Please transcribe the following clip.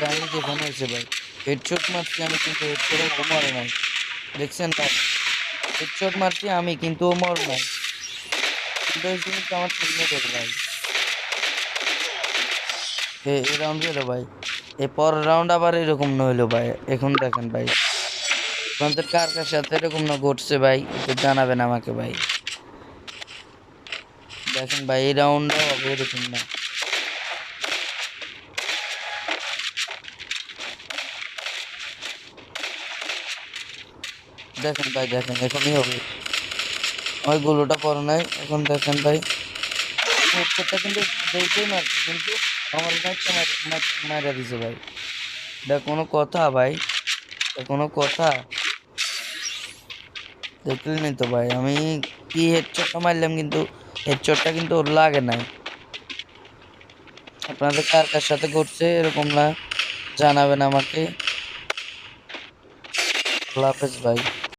কাহিনী যেখানে হয়েছে ভাই হেডশট মারছি আমি কিন্তু হেডশটে ও মরে নাই। দেখছেন ভাই হেডশট মারছি আমি কিন্তু ও মর নাই। কিন্তু কিন্তু আমার টিমমেটের ভাই। এ রাউন্ড গেল ভাই। এ পর রাউন্ড আবার এরকম না হইল ভাই। এখন দেখেন ভাই আপনাদের কার কার সাথে এরকম না ঘটছে ভাই, একটু জানাবেন আমাকে ভাই। দেখেন ভাই, এই রাউন্ডটাও হবে এরকম না। দেখেন ভাই, দেখেন, এখনই হবে। ওই গোলটা পরে নাই, এখন দেখেন ভাই। হেডশটটা কিন্তু দেখতেই মারছে কিন্তু আমার মারা দিছে ভাই। এটা কোনো কথা ভাই কোনো কথা। দেখলেনি তো ভাই, আমি কি হেডশটটা মারলাম কিন্তু হেডশটটা কিন্তু ওর লাগে নাই। আপনাদের কার কার সাথে ঘটছে এরকম না, জানাবেন আমাকে। আল্লাহ হাফেজ ভাই।